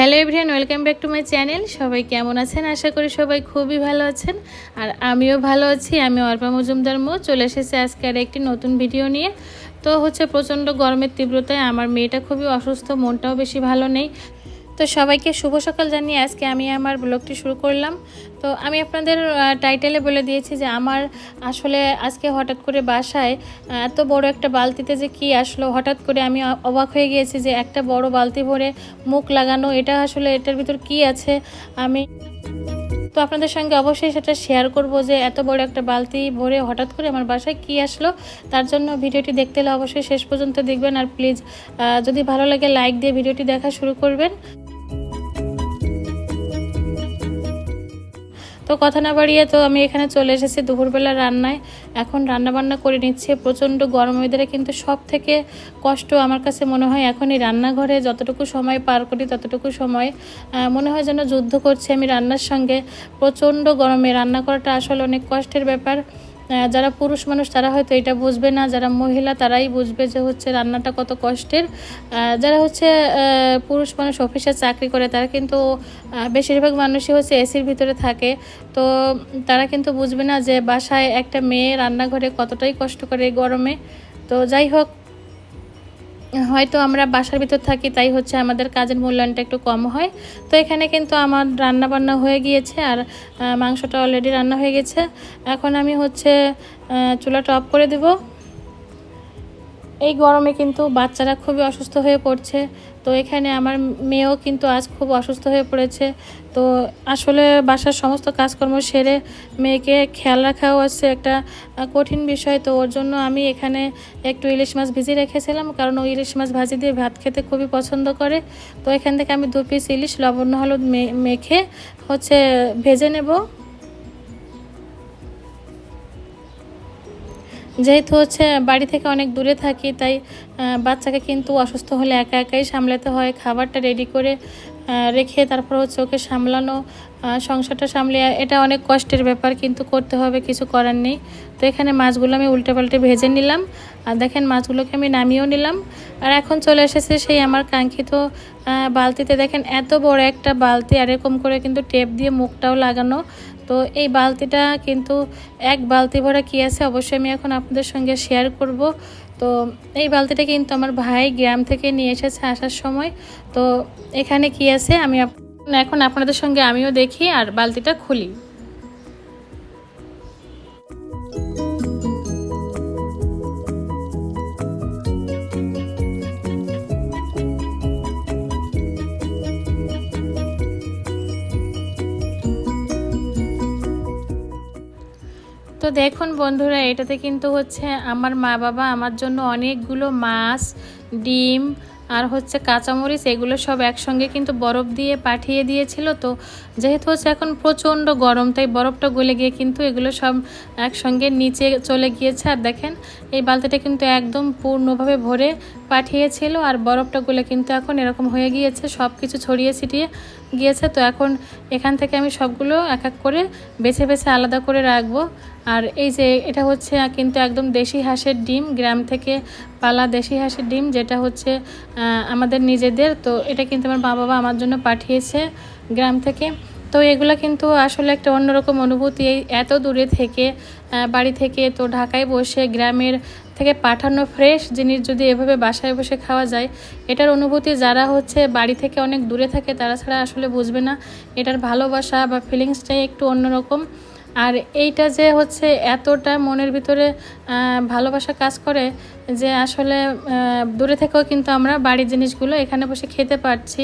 Hello everyone welcome back to my channel. সবাই কেমন আছেন? আশা করি সবাই খুবই ভালো আছেন। আর আমিও ভালো আছি, আমি অর্পা মজুমদার মো। চলে এসেছি আজকে আর একটি নতুন ভিডিও নিয়ে। তো হচ্ছে প্রচণ্ড গরমের তীব্রতায় আমার মেয়েটা খুবই অসুস্থ, মনটাও বেশি ভালো নেই। তো সবাইকে শুভ সকাল জানিয়ে আজকে আমি আমার ব্লগটি শুরু করলাম। তো আমি আপনাদের টাইটেলে বলে দিয়েছি যে আমার আসলে আজকে হঠাৎ করে বাসায় এত বড় একটা বালতিতে যে কি আসলো, হঠাৎ করে আমি অবাক হয়ে গিয়েছি যে একটা বড় বালতি ভরে মুখ লাগানো, এটা আসলে এটার ভিতর কি আছে? আমি তো আপনাদের সঙ্গে অবশ্যই সেটা শেয়ার করব যে এত বড় একটা বালতি ভরে হঠাৎ করে আমার বাসায় কি আসলো। তার জন্য ভিডিওটি দেখতে হলে অবশ্যই শেষ পর্যন্ত দেখবেন। আর প্লিজ যদি ভালো লাগে লাইক দিয়ে ভিডিওটি দেখা শুরু করবেন। তো কথা না বাড়িয়ে তো আমি এখানে চলে এসেছি দুপুরবেলা রান্নায়। এখন রান্না বান্না করে নিচ্ছে। প্রচণ্ড গরম ওয়েদারে কিন্তু সব থেকে কষ্ট আমার কাছে মনে হয় এখন এই রান্নাঘরে যতটুকু সময় পার করি ততটুকু সময় মনে হয় যেন যুদ্ধ করছি আমি রান্নার সঙ্গে। প্রচণ্ড গরমে রান্না করাটা আসলে অনেক কষ্টের ব্যাপার। যারা পুরুষ মানুষ, তারা হয়তো এটা বুঝবে না। যারা মহিলা, তারাই বুঝবে যে হচ্ছে রান্নাটা কত কষ্টের। যারা হচ্ছে পুরুষ মানুষ, অফিসে চাকরি করে, তারা কিন্তু বেশিরভাগ মানুষই হচ্ছে এসির ভিতরে থাকে। তো তারা কিন্তু বুঝবে না যে বাসায় একটা মেয়ে রান্নাঘরে কতটাই কষ্ট করে গরমে। তো যাই হোক হয়তো আমরা বাসার ভিতর থাকি, তাই হচ্ছে আমাদের কাজের মূল্যায়নটা একটু কম হয়। তো এখানে কিন্তু আমার রান্না বান্না হয়ে গিয়েছে আর মাংসটা অলরেডি রান্না হয়ে গেছে। এখন আমি হচ্ছে চুলাটা অফ করে দেব। এই গরমে কিন্তু বাচ্চারা খুবই অসুস্থ হয়ে পড়ছে। তো এখানে আমার মেয়েও কিন্তু আজ খুব অসুস্থ হয়ে পড়েছে। তো আসলে বাসার সমস্ত কাজকর্ম সেরে মেয়েকে খেয়াল রাখাও আছে একটা কঠিন বিষয়। তো ওর জন্য আমি এখানে একটু ইলিশ মাছ ভিজিয়ে রেখেছিলাম, কারণ ও ইলিশ মাছ ভাজি দিয়ে ভাত খেতে খুবই পছন্দ করে। তো এখান থেকে আমি দু পিস ইলিশ, লবণ, হলুদ মেখে হচ্ছে ভেজে নেব। যেহেতু হচ্ছে বাড়ি থেকে অনেক দূরে থাকি, তাই বাচ্চাকে কিন্তু অসুস্থ হলে একা একাই সামলাতে হয়। খাবারটা রেডি করে রেখে তারপর হচ্ছে ওকে সামলানো সংসারটা সামলে এটা অনেক কষ্টের ব্যাপার কিন্তু করতে হবে, কিছু করার নেই। তো এখানে মাছগুলো আমি উল্টে পাল্টে ভেজে নিলাম, আর দেখেন মাছগুলোকে আমি নামিয়েও নিলাম। আর এখন চলে এসেছে সেই আমার কাঙ্ক্ষিত বালতিতে। দেখেন এত বড় একটা বালতি, আর এরকম করে কিন্তু টেপ দিয়ে মুখটাও লাগানো। তো এই বালতিটা কিন্তু, এক বালতি ভরা কী আছে, অবশ্যই আমি এখন আপনাদের সঙ্গে শেয়ার করব। তো এই বালতিটা কিন্তু আমার ভাই গ্রাম থেকে নিয়ে এসেছে আসার সময়। তো এখানে কি আছে? আমি এখন আপনাদের সঙ্গে আমিও দেখি আর বালতিটা খুলি। তো দেখুন বন্ধুরা, এটাতে কিন্তু হচ্ছে আমার মা বাবা আমার জন্য অনেকগুলো মাছ, ডিম আর হচ্ছে কাঁচামরিচ, এগুলো সব একসঙ্গে কিন্তু বরফ দিয়ে পাঠিয়ে দিয়েছিল। তো যেহেতু হচ্ছে এখন প্রচণ্ড গরম, তাই বরফটা গলে গিয়ে কিন্তু এগুলো সব একসঙ্গে নিচে চলে গিয়েছে। আর দেখেন, এই বালতিটা কিন্তু একদম পূর্ণভাবে ভরে পাঠিয়েছিল আর বরফটা গলে কিন্তু এখন এরকম হয়ে গিয়েছে, সব কিছু ছড়িয়ে ছিটিয়ে গিয়েছে। তো এখন এখান থেকে আমি সবগুলো এক এক করে বেছে বেছে আলাদা করে রাখব। আর এই যে এটা হচ্ছে কিন্তু একদম দেশি হাঁসের ডিম, গ্রাম থেকে পালা দেশি হাঁসের ডিম, যেটা হচ্ছে আমাদের নিজেদের। তো এটা কিন্তু আমার মা বাবা আমার জন্য পাঠিয়েছে গ্রাম থেকে। তো এগুলো কিন্তু আসলে একটা অন্যরকম অনুভূতি। এই এত দূরে থেকে বাড়ি থেকে তো ঢাকায় বসে গ্রামের থেকে পাঠানো ফ্রেশ জিনিস যদি এভাবে বাসায় বসে খাওয়া যায়, এটার অনুভূতি যারা হচ্ছে বাড়ি থেকে অনেক দূরে থাকে, তারা ছাড়া আসলে বুঝবে না। এটার ভালোবাসা বা ফিলিংসটাই একটু অন্যরকম। আর এইটা যে হচ্ছে এতটা মনের ভিতরে ভালোবাসা কাজ করে যে আসলে দূরে থেকেও কিন্তু আমরা বাড়ির জিনিসগুলো এখানে বসে খেতে পারছি।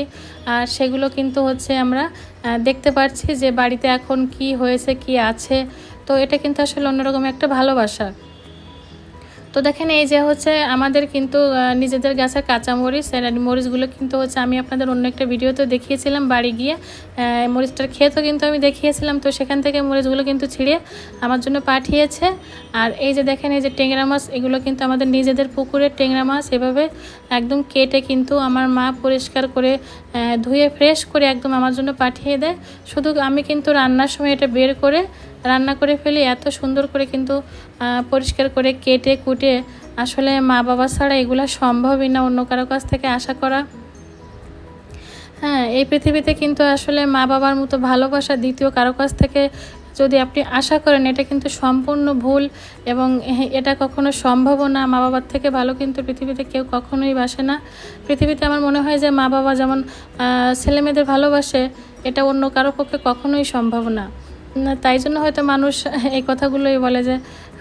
আর সেগুলো কিন্তু হচ্ছে আমরা দেখতে পারছি যে বাড়িতে এখন কি হয়েছে, কি আছে। তো এটা কিন্তু আসলে অন্যরকম একটা ভালোবাসা। তো দেখেন এই যে হচ্ছে আমাদের কিন্তু নিজেদের গাছের কাঁচা মরিচ মরিচগুলো কিন্তু হচ্ছে আমি আপনাদের অন্য একটা ভিডিওতে দেখিয়েছিলাম বাড়ি গিয়ে। মরিচটার খেতও কিন্তু আমি দেখিয়েছিলাম, তো সেখান থেকে মরিচগুলো কিন্তু ছিঁড়ে আমার জন্য পাঠিয়েছে। আর এই যে দেখেন এই যে টেংরা মাছ, এগুলো কিন্তু আমাদের নিজেদের পুকুরের টেংরা মাছ, এভাবে একদম কেটে কিন্তু আমার মা পরিষ্কার করে ধুয়ে ফ্রেশ করে একদম আমার জন্য পাঠিয়ে দেয়। শুধু আমি কিন্তু রান্নার সময় এটা বের করে, রান্না করে ফেলি, এত সুন্দর করে কিন্তু পরিষ্কার করে কেটে, কুটে আসলে মা বাবা ছাড়া এগুলো সম্ভবই না অন্য কারও কাছ থেকে আশা করা। হ্যাঁ এই পৃথিবীতে কিন্তু আসলে মা বাবার মতো ভালোবাসা দ্বিতীয় কারও কাছ থেকে যদি আপনি আশা করেন এটা কিন্তু সম্পূর্ণ ভুল এবং এটা কখনো সম্ভবও না। মা বাবার থেকে ভালো কিন্তু পৃথিবীতে কেউ কখনোই বাসে না। পৃথিবীতে আমার মনে হয় যে মা বাবা যেমন আহ, ছেলে মেয়েদের ভালোবাসে এটা অন্য কারও পক্ষে কখনোই সম্ভব না, তাই জন্য হয়তো মানুষ এই কথাগুলোই বলে যে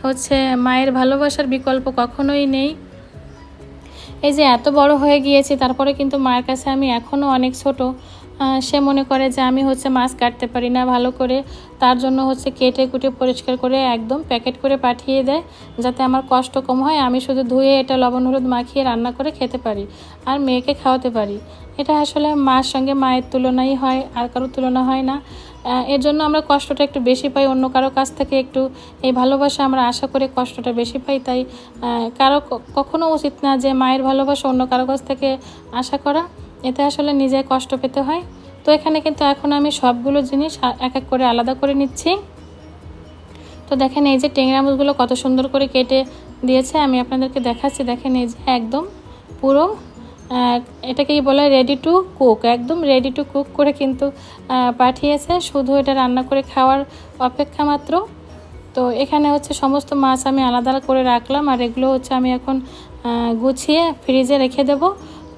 হচ্ছে মায়ের ভালোবাসার বিকল্প কখনোই নেই। এই যে এত বড় হয়ে গিয়েছি, তারপরে কিন্তু মায়ের কাছে আমি এখনও অনেক ছোট। সে মনে করে যে আমি হচ্ছে মাছ কাটতে পারি না ভালো করে। তার জন্য হচ্ছে কেটে কুটে পরিষ্কার করে একদম প্যাকেট করে পাঠিয়ে দেয়, যাতে আমার কষ্ট কম হয়। আমি শুধু ধুয়ে এটা লবণ হলুদ মাখিয়ে রান্না করে খেতে পারি আর মেয়েকে খাওয়াতে পারি। এটা আসলে মার সঙ্গে মায়ের তুলনাই হয়, আর কারোর তুলনা হয় না। এর জন্য আমরা কষ্টটা একটু বেশি পাই, অন্য কারও কাছ থেকে একটু এই ভালোবাসা আমরা আশা করে কষ্টটা বেশি পাই, তাই কারও কখনো উচিত না যে মায়ের ভালোবাসা অন্য কারও কাছ থেকে আশা করা, এতে আসলে নিজে কষ্ট পেতে হয়। তো এখানে কিন্তু এখন আমি সবগুলো জিনিস এক এক করে আলাদা করে নিচ্ছি। তো দেখেন এই যে টেংরা মাছগুলো কত সুন্দর করে কেটে দিয়েছে, আমি আপনাদেরকে দেখাচ্ছি। দেখেন এই যে একদম পুরো এটাকেই বলে রেডি টু কুক একদম রেডি টু কুক করে কিন্তু পাঠিয়েছে। শুধু এটা রান্না করে খাওয়ার অপেক্ষা মাত্র। তো এখানে হচ্ছে সমস্ত মাছ আমি আলাদা আলাদা করে রাখলাম। আর এগুলো হচ্ছে আমি এখন গুছিয়ে ফ্রিজে রেখে দেব।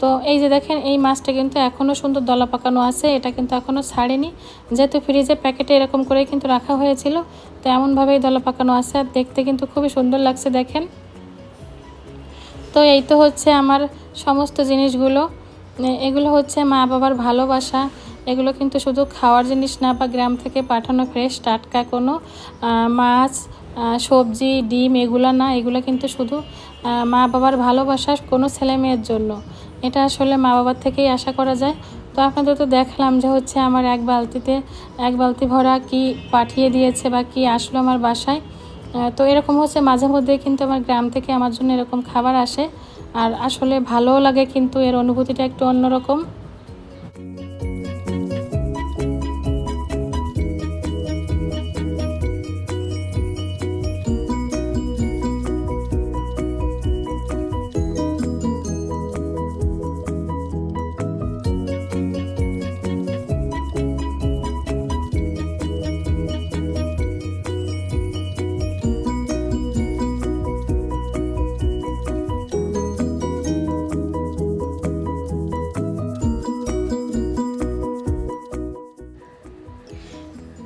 তো এই যে দেখেন, এই মাছটা কিন্তু এখনও সুন্দর দলা পাকানো আছে। এটা কিন্তু এখনও ছাড়েনি। যেহেতু ফ্রিজে প্যাকেটে এরকম করেই কিন্তু রাখা হয়েছিল, তো এমনভাবেই দলা পাকানো আছে। আর দেখতে কিন্তু খুবই সুন্দর লাগছে, দেখেন। তো এই তো হচ্ছে আমার সমস্ত জিনিসগুলো। এগুলো হচ্ছে মা বাবার ভালোবাসা। এগুলো কিন্তু শুধু খাওয়ার জিনিস না বা গ্রাম থেকে পাঠানো ফ্রেশ টাটকা কোনো মাছ সবজি, ডিম এগুলো না। এগুলো কিন্তু শুধু মা বাবার ভালোবাসা কোনো ছেলে মেয়ের জন্য। এটা আসলে মা বাবার থেকেই আশা করা যায়। তো আপনাদের তো দেখলাম যে হচ্ছে আমার এক বালতিতে, এক বালতি ভরা কি পাঠিয়ে দিয়েছে বা কি আসলো আমার বাসায়। তো এরকম হচ্ছে মাঝে মধ্যে কিন্তু আমার গ্রাম থেকে আমার জন্য এরকম খাবার আসে। আর আসলে ভালোও লাগে কিন্তু এর অনুভূতিটা একটু অন্যরকম।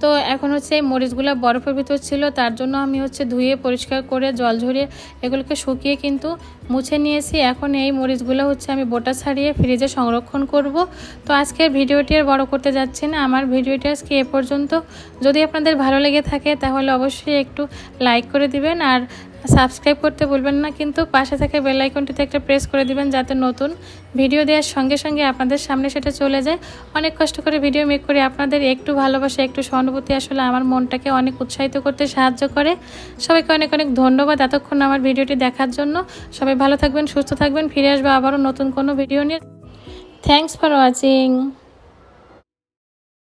তো এখন হচ্ছে এই মরিচগুলো বরফের ভিতর ছিল, তার জন্য আমি হচ্ছে ধুয়ে পরিষ্কার করে জল ঝরিয়ে এগুলোকে শুকিয়ে কিন্তু মুছে নিয়েছি। এখন এই মরিচগুলো হচ্ছে আমি বোটা ছাড়িয়ে ফ্রিজে সংরক্ষণ করব। তো আজকের ভিডিওটি আর বড় করতে যাচ্ছি না, আমার ভিডিওটি আজকে এ পর্যন্ত। যদি আপনাদের ভালো লেগে থাকে তাহলে অবশ্যই একটু লাইক করে দিবেন, আর সাবস্ক্রাইব করতে বলবেন না, কিন্তু পাশে থাকা বেল আইকনটিতে একটা প্রেস করে দিবেন যাতে নতুন ভিডিও দেওয়ার সঙ্গে সঙ্গে আপনাদের সামনে সেটা চলে যায়। অনেক কষ্ট করে ভিডিও মেক করে, আপনাদের একটু ভালোবাসা, একটু সহানুভূতি আসলে আমার মনটাকে অনেক উৎসাহিত করতে সাহায্য করে। সবাইকে অনেক অনেক ধন্যবাদ এতক্ষণ আমার ভিডিওটি দেখার জন্য। সবাই ভালো থাকবেন, সুস্থ থাকবেন, ফিরে আসব আবারও নতুন কোনো ভিডিও নিয়ে। Thanks for watching